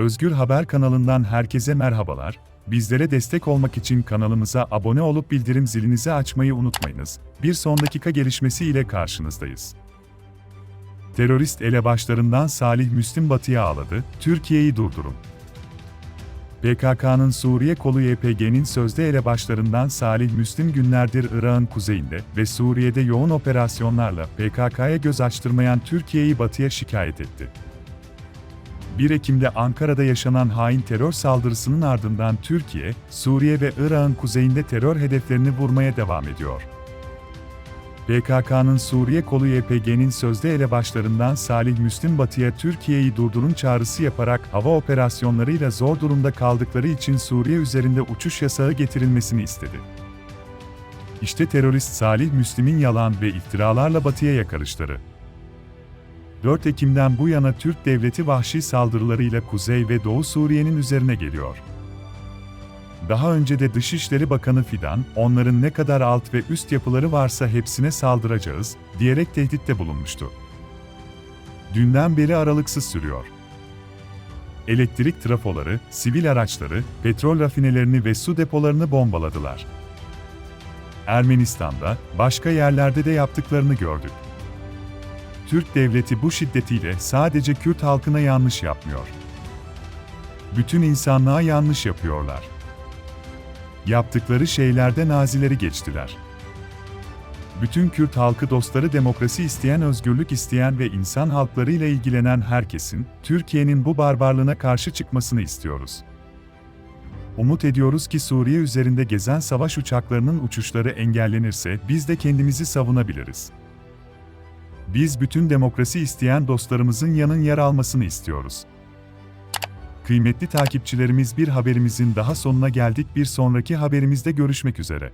Özgür Haber kanalından herkese merhabalar. Bizlere destek olmak için kanalımıza abone olup bildirim zilinizi açmayı unutmayınız. Bir son dakika gelişmesi ile karşınızdayız. Terörist elebaşlarından Salih Müslim batıya ağladı, Türkiye'yi durdurun. PKK'nın Suriye kolu YPG'nin sözde elebaşlarından Salih Müslim günlerdir Irak'ın kuzeyinde ve Suriye'de yoğun operasyonlarla PKK'ya göz açtırmayan Türkiye'yi batıya şikayet etti. 1 Ekim'de Ankara'da yaşanan hain terör saldırısının ardından Türkiye, Suriye ve Irak'ın kuzeyinde terör hedeflerini vurmaya devam ediyor. PKK'nın Suriye kolu YPG'nin sözde elebaşlarından Salih Müslim Batı'ya Türkiye'yi durdurun çağrısı yaparak hava operasyonlarıyla zor durumda kaldıkları için Suriye üzerinde uçuş yasağı getirilmesini istedi. İşte terörist Salih Müslim'in yalan ve iftiralarla Batı'ya yakarışları. 4 Ekim'den bu yana Türk devleti vahşi saldırılarıyla Kuzey ve Doğu Suriye'nin üzerine geliyor. Daha önce de Dışişleri Bakanı Fidan, onların ne kadar alt ve üst yapıları varsa hepsine saldıracağız, diyerek tehditte bulunmuştu. Dünden beri aralıksız sürüyor. Elektrik trafoları, sivil araçları, petrol rafinelerini ve su depolarını bombaladılar. Ermenistan'da, başka yerlerde de yaptıklarını gördük. Türk devleti bu şiddetiyle sadece Kürt halkına yanlış yapmıyor. Bütün insanlığa yanlış yapıyorlar. Yaptıkları şeylerde nazileri geçtiler. Bütün Kürt halkı dostları demokrasi isteyen, özgürlük isteyen ve insan halklarıyla ilgilenen herkesin, Türkiye'nin bu barbarlığına karşı çıkmasını istiyoruz. Umut ediyoruz ki Suriye üzerinde gezen savaş uçaklarının uçuşları engellenirse biz de kendimizi savunabiliriz. Biz bütün demokrasi isteyen dostlarımızın yanın yer almasını istiyoruz. Kıymetli takipçilerimiz bir haberimizin daha sonuna geldik. Bir sonraki haberimizde görüşmek üzere.